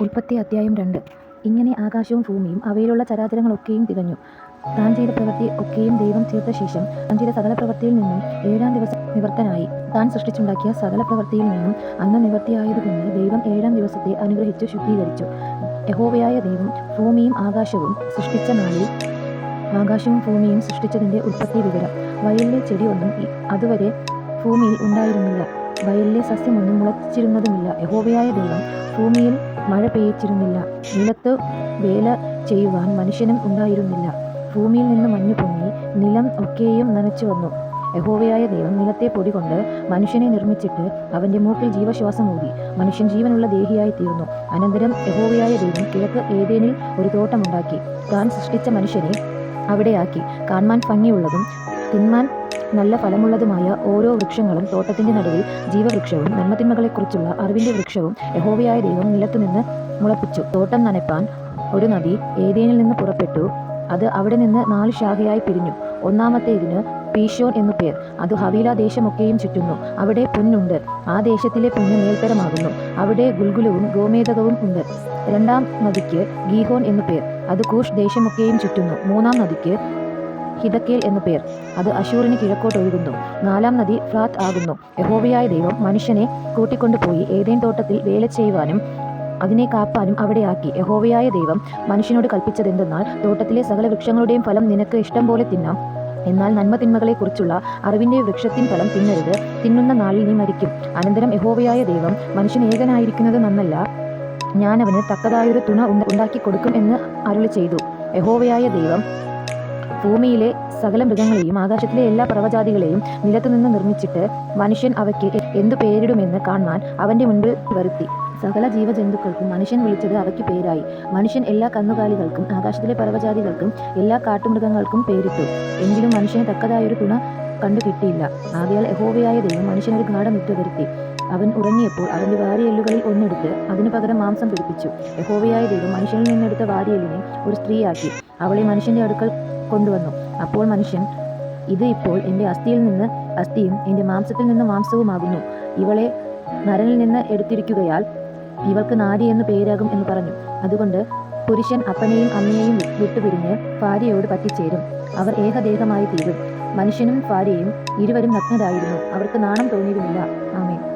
ഉൽപ്പത്തി അധ്യായം രണ്ട്. ഇങ്ങനെ ആകാശവും ഭൂമിയും അവയിലുള്ള ചരാചരങ്ങളൊക്കെയും തികഞ്ഞു. താൻ ചെയ്ത പ്രവൃത്തി ഒക്കെയും ദൈവം തീർത്ത ശേഷം താൻ ചെയ്ത സകല പ്രവൃത്തിയിൽ നിന്നും ഏഴാം ദിവസം നിവർത്തനായി. താൻ സൃഷ്ടിച്ചുണ്ടാക്കിയ സകല പ്രവൃത്തിയിൽ നിന്നും അന്ന് നിവർത്തിയായതുകൊണ്ട് ദൈവം ഏഴാം ദിവസത്തെ അനുഗ്രഹിച്ചു ശുദ്ധീകരിച്ചു. യഹോവയായ ദൈവം ഭൂമിയും ആകാശവും സൃഷ്ടിച്ച നാളിൽ ആകാശവും ഭൂമിയും സൃഷ്ടിച്ചതിന്റെ ഉൽപ്പത്തി വിവരം. വയലിലെ ചെടിയൊന്നും അതുവരെ ഭൂമിയിൽ ഉണ്ടായിരുന്നില്ല. വയലിലെ സസ്യമൊന്നും മുളച്ചിരുന്നതുമില്ല. യഹോവയായ ദൈവം ഭൂമിയിൽ മഴ പെയ്യിച്ചിരുന്നില്ല. നിലത്ത് വേല ചെയ്യുവാൻ മനുഷ്യനും ഉണ്ടായിരുന്നില്ല. ഭൂമിയിൽ നിന്ന് മഞ്ഞു പൊങ്ങി നിലം ഒക്കെയും നനച്ചു വന്നു. യഹോവയായ ദൈവം നിലത്തെ പൊടി കൊണ്ട് മനുഷ്യനെ നിർമ്മിച്ചിട്ട് അവന്റെ മൂക്കിൽ ജീവശ്വാസം ഊതി. മനുഷ്യൻ ജീവനുള്ള ദേഹിയായി തീർന്നു. അനന്തരം യഹോവയായ ദൈവം കിഴക്ക് ഏതേനിൽ ഒരു തോട്ടമുണ്ടാക്കി. താൻ സൃഷ്ടിച്ച മനുഷ്യനെ അവിടെയാക്കി. കാൺമാൻ ഭംഗിയുള്ളതും തിന്മാൻ നല്ല ഫലമുള്ളതുമായ ഓരോ വൃക്ഷങ്ങളും തോട്ടത്തിന്റെ നടുവിൽ ജീവവൃക്ഷവും നന്മതിന്മകളെക്കുറിച്ചുള്ള അറിവിന്റെ വൃക്ഷവും യഹോവയായ ദൈവം നിലത്തുനിന്ന് മുളപ്പിച്ചു. തോട്ടം നനപ്പാൻ ഒരു നദി ഏതേനിൽ നിന്ന് പുറപ്പെട്ടു. അത് അവിടെ നിന്ന് നാല് ശാഖയായി പിരിഞ്ഞു. ഒന്നാമത്തേതിന് പീഷോൻ എന്നു പേർ. അത് ഹവീല ദേശമൊക്കെയും ചുറ്റുന്നു. അവിടെ പൊന്നുണ്ട്. ആ ദേശത്തിലെ പൊന്ന് മേൽത്തരമാകുന്നു. അവിടെ ഗുൽഗുലവും ഗോമേതകവും ഉണ്ട്. രണ്ടാം നദിക്ക് ഗീഹോൻ എന്നു പേർ. അത് കൂഷ് ദേശമൊക്കെയും ചുറ്റുന്നു. മൂന്നാം നദിക്ക് ഹിദക്കേൽ എന്ന പേർ. അത് അശൂറിന് കിഴക്കോട്ട് ഒഴുകുന്നു. നാലാം നദി ഫ്രാത്ത് ആകുന്നു. യഹോവയായ ദൈവം മനുഷ്യനെ കൂട്ടിക്കൊണ്ടുപോയി ഏതേൻ തോട്ടത്തിൽ വേല ചെയ്യുവാനും അതിനെ കാപ്പാനും അവിടെയാക്കി. യഹോവയായ ദൈവം മനുഷ്യനോട് കൽപ്പിച്ചതെന്തെന്നാൽ തോട്ടത്തിലെ സകല വൃക്ഷങ്ങളുടെയും ഫലം നിനക്ക് ഇഷ്ടം പോലെ തിന്നാം. എന്നാൽ നന്മ തിന്മകളെക്കുറിച്ചുള്ള അറിവിന്റെ വൃക്ഷത്തിൻ ഫലം തിന്നരുത്. തിന്നുന്ന നാളിൽ നീ മരിക്കും. അനന്തരം യഹോവയായ ദൈവം മനുഷ്യൻ ഏകനായിരിക്കുന്നത് നന്നല്ല. ഞാൻ അവന് തക്കതായൊരു തുണ ഉണ്ടാക്കി കൊടുക്കും എന്ന് അരുളി ചെയ്തു. യഹോവയായ ദൈവം ഭൂമിയിലെ സകല മൃഗങ്ങളെയും ആകാശത്തിലെ എല്ലാ പർവജാതികളെയും നിലത്തുനിന്ന് നിർമ്മിച്ചിട്ട് മനുഷ്യൻ അവയ്ക്ക് എന്തു പേരിടുമെന്ന് കാണാൻ അവന്റെ മുൻപിൽ വരുത്തി. സകല ജീവജന്തുക്കൾക്കും മനുഷ്യൻ വിളിച്ചത് അവയ്ക്ക് പേരായി. മനുഷ്യൻ എല്ലാ കന്നുകാലികൾക്കും ആകാശത്തിലെ പർവജാതികൾക്കും എല്ലാ കാട്ടുമൃഗങ്ങൾക്കും പേരിട്ടു. എങ്കിലും മനുഷ്യന് തക്കതായൊരു തുണ കണ്ടു കിട്ടിയില്ല ആകയാൽ യഹോവയായ ദൈവം മനുഷ്യനൊരു ഗാഠം ഇട്ട് വരുത്തി. അവൻ ഉറങ്ങിയപ്പോൾ അവന്റെ വാരിയെല്ലുകളിൽ ഒന്നെടുത്ത് അതിനു പകരം മാംസം പിടിപ്പിച്ചു യഹോവയായ ദൈവം മനുഷ്യനിൽ നിന്നെടുത്ത വാരിയെല്ലിനെ ഒരു സ്ത്രീയാക്കി. അവളെ മനുഷ്യന്റെ അടുക്കൽ കൊണ്ടുവന്നു. അപ്പോൾ മനുഷ്യൻ ഇത് ഇപ്പോൾ എന്റെ അസ്ഥിയിൽ നിന്ന് അസ്ഥിയും എന്റെ മാംസത്തിൽ നിന്ന് മാംസവുമാകുന്നു. ഇവളെ നരനിൽ നിന്ന് എടുത്തിരിക്കുകയാൽ ഇവൾക്ക് നാരി എന്ന് പേരാകും എന്ന് പറഞ്ഞു. അതുകൊണ്ട് പുരുഷൻ അപ്പനെയും അമ്മയെയും വിട്ടുപിരിഞ്ഞ് ഭാര്യയോട് പറ്റിച്ചേരും. അവർ ഏകദേഹമായി തീരും. മനുഷ്യനും ഭാര്യയും ഇരുവരും നഗ്നരായിരുന്നു. അവർക്ക് നാണം തോന്നിയിരുന്നില്ല ആമേ